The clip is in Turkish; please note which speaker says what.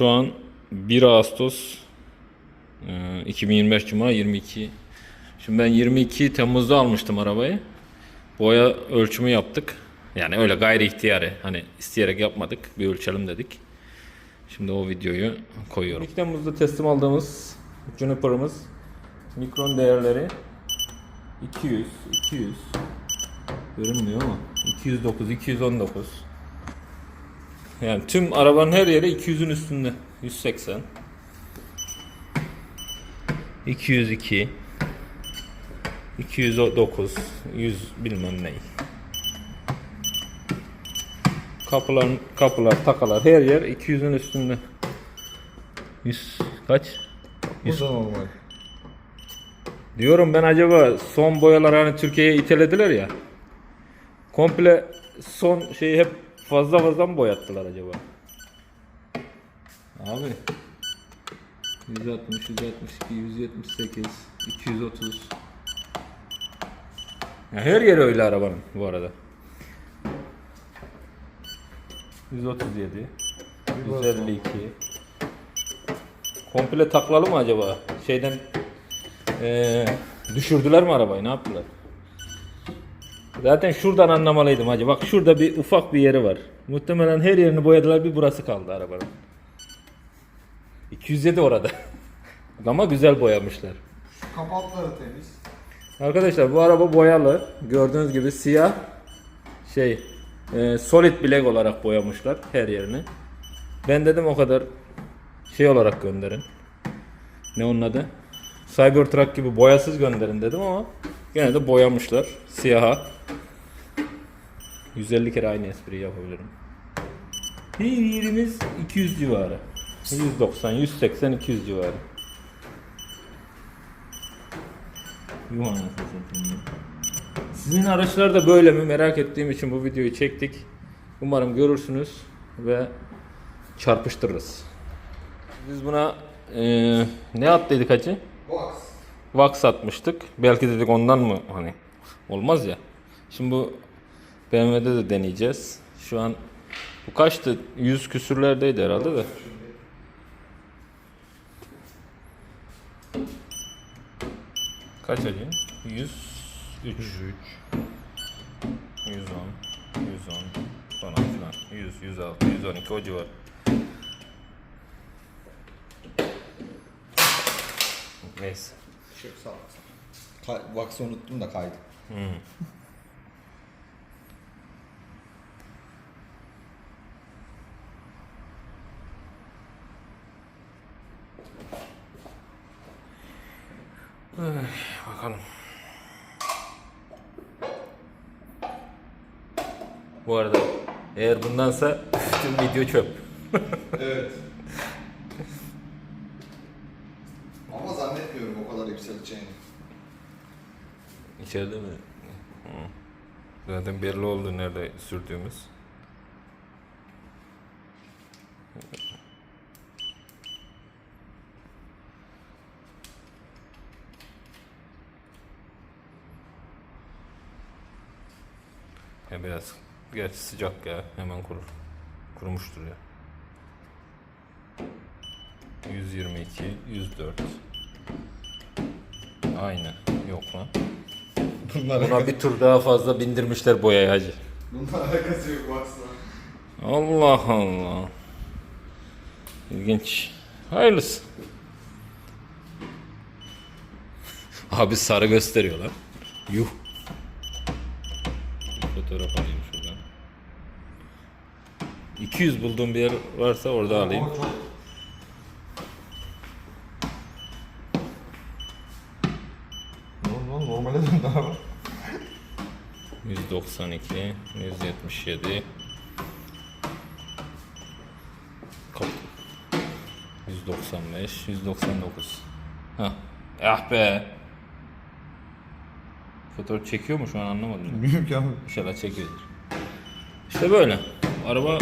Speaker 1: Şu an 1 Ağustos e, 2025 Cuma 22. Şimdi ben 22 Temmuz'da almıştım arabayı. Boya ölçümü yaptık. Yani öyle gayri ihtiyari. Hani isteyerek yapmadık. Bir ölçelim dedik. Şimdi o videoyu koyuyorum. 2 Temmuz'da teslim aldığımız Juniper'ımız mikron değerleri 200, 200 görünmüyor ama 209, 219 yani tüm arabanın her yeri 200'ün üstünde. 180 202 209 100 bilmem ne. Kapılar, kapılar, takalar her yer 200'ün üstünde. 100 kaç?
Speaker 2: Bu da normal.
Speaker 1: Diyorum ben acaba son boyalar hani Türkiye'ye itelediler ya. Komple son şeyi hep fazla fazla mı boyattılar acaba? Abi 160, 162, 178, 230 ya her yeri öyle arabanın bu arada. 137 152 Komple taklalı mı acaba? Şeyden ee, düşürdüler mi arabayı? Ne yaptılar? Zaten şuradan anlamalıydım hacı. Bak şurada bir ufak bir yeri var. Muhtemelen her yerini boyadılar. Bir burası kaldı arabanın. 207 orada. Ama güzel boyamışlar.
Speaker 2: Şu kapakları temiz.
Speaker 1: Arkadaşlar bu araba boyalı. Gördüğünüz gibi siyah şey e, solid black olarak boyamışlar her yerini. Ben dedim o kadar şey olarak gönderin. Ne onun adı? Cybertruck gibi boyasız gönderin dedim ama gene de boyamışlar siyaha. 150 kere aynı espriyi yapabilirim. Bir yerimiz 200 civarı. 190, 180, 200 civarı. Yuh anasını. Sizin araçlar da böyle mi merak ettiğim için bu videoyu çektik. Umarım görürsünüz ve çarpıştırırız. Biz buna eee ne at dedik hacı?
Speaker 2: Box.
Speaker 1: Wax atmıştık. Belki dedik ondan mı hani olmaz ya. Şimdi bu BMW'de de deneyeceğiz. Şu an bu kaçtı? 100 küsürlerdeydi herhalde de. Kaç hacı? 103. 110. 110 falan filan. 100, 106, 112 o civar. Neyse.
Speaker 2: Şey sağ ol. Kay, Wax'ı unuttum da kaydı.
Speaker 1: Bakalım. Bu arada eğer bundansa tüm video çöp.
Speaker 2: Evet. Ama zannetmiyorum o kadar yükseleceğini.
Speaker 1: İçeride mi? Hı. Zaten belli oldu nerede sürdüğümüz. Ya biraz gerçi sıcak ya hemen kurur. Kurumuştur ya. 122, 104. Aynen. Yok lan.
Speaker 2: Bunlar
Speaker 1: Buna bir tur daha fazla bindirmişler boyayı hacı.
Speaker 2: Bunlar alakası yok Wax'la.
Speaker 1: Allah Allah. İlginç. Hayırlısı. Abi sarı gösteriyor lan. Yuh. Bir fotoğraf alayım şuradan. 200 bulduğum bir yer varsa orada alayım.
Speaker 2: Ama çok... Normal, normale döndü abi.
Speaker 1: 192, 177. Kap. 195, 199. Ha. Ah be. Fotoğraf çekiyor mu şu an anlamadım.
Speaker 2: Bilmiyorum ki abi.
Speaker 1: İnşallah çekiyordur. İşte böyle. Araba